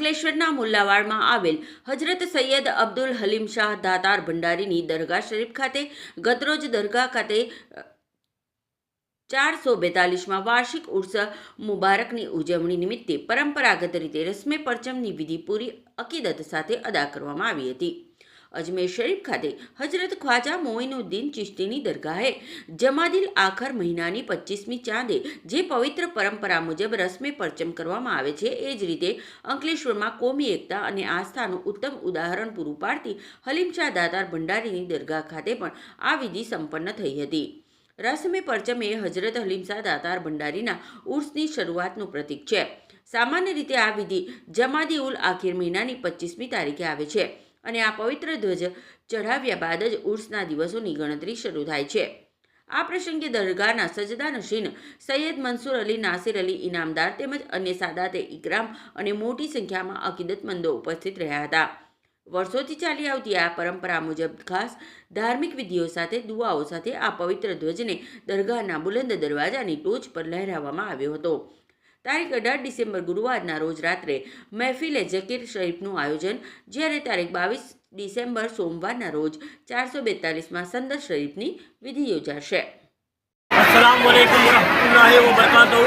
અંકલેશ્વરના મુલ્લાવાડમાં આવેલ હજરત સૈયદ અબ્દુલ હલીમ શાહ દાતાર ભંડારીની દરગાહ શરીફ ખાતે ગતરોજ દરગાહ ખાતે ચારસો બેતાલીસમાં વાર્ષિક ઉર્સ મુબારકની ઉજવણી નિમિત્તે પરંપરાગત રીતે રસ્મે પરચમની વિધિ પૂરી અકીદત સાથે અદા કરવામાં આવી હતી. અજમેર શરીફ ખાતે હજરત ખ્વાજા મોઇનુદ્દીન ચિશ્તીની દરગાહે જમાદિલ આખર મહિનાની પચીસમી ચાંદે જે પવિત્ર પરંપરા મુજબ રસ્મે પરચમ કરવામાં આવે છે, એ જ રીતે અંકલેશ્વરમાં કોમી એકતા અને આસ્થાનું ઉત્તમ ઉદાહરણ પૂરું પાડતી હલીમશાહ દાતાર ભંડારીની દરગાહ ખાતે પણ આ વિધિ સંપન્ન થઈ હતી. રસમે પરચમ એ હજરત હલીમશાહ દાતાર ભંડારીના ઉર્સની શરૂઆતનું પ્રતીક છે. સામાન્ય રીતે આ વિધિ જમાદી ઉલ આખીર મહિનાની પચીસમી તારીખે આવે છે. અને આ પવિત્ર ધ્વજ ચઢાવ્યા બાદ જ ઉર્સના દિવસોની ગણતરી શરૂ થાય છે. આ પ્રસંગે દરગાહના સજદાનશીન સૈયદ મનસુર અલી, નાસિર અલી ઇનામદાર તેમજ અન્ય સાદાતે ઇકરામ અને મોટી સંખ્યામાં અકીદતમંદો ઉપસ્થિત રહ્યા હતા. વર્ષોથી ચાલી આવતી આ પરંપરા મુજબ ખાસ ધાર્મિક વિધિઓ સાથે, દુઆઓ સાથે આ પવિત્ર ધ્વજને દરગાહના બુલંદ દરવાજાની ટોચ પર લહેરાવવામાં આવ્યો હતો. તારીખ અઢાર ડિસેમ્બર ગુરુવારના રોજ રાત્રે મહેફિલે જકીર શરીફનું આયોજન જ્યારે તારીખ બાવીસ ડિસેમ્બર સોમવારના રોજ ચારસો બેતાલીસમાં સંદર શરીફની વિધિ યોજાશે अस्सलाम वालेकुम वरहमतुल्लाहि व बरकातहू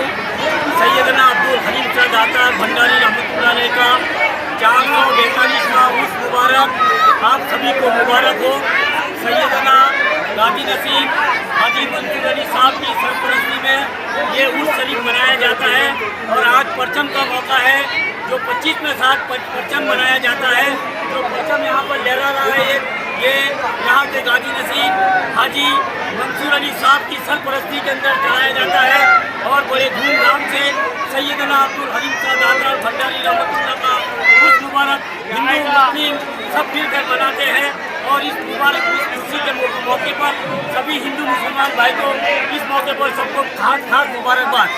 सैयदना अब्दुल हलीम शाह दाता भंडारी रहमतुल्लाह अलैह का चार सौ बैतालीसवा उर्स मुबारक आप सभी को मुबारक हो सैयदना गाजी नसीब हाजी मंसूर अली साहब की सरपरस्ती में ये उर्स शरीफ मनाया जाता है 25 में साथ परचम मनाया जाता है जो परचम यहाँ पर लहरा रहा है। ये ये यहाँ के गाजी नसीब हाजी मंसूर अली साहब की सरपरस्ती के अंदर चलाया जाता है और बड़े धूमधाम से सैदना अब्दुल हलीम शाह दादा भंडारी रहमतुल्लाह का खुश मुबारक हिंदू, मुस्लिम सब मिलकर मनाते हैं और इस मुबारक खुशी के मौके पर सभी हिंदू, मुसलमान भाई को इस मौके पर सबको खास खास मुबारकबाद।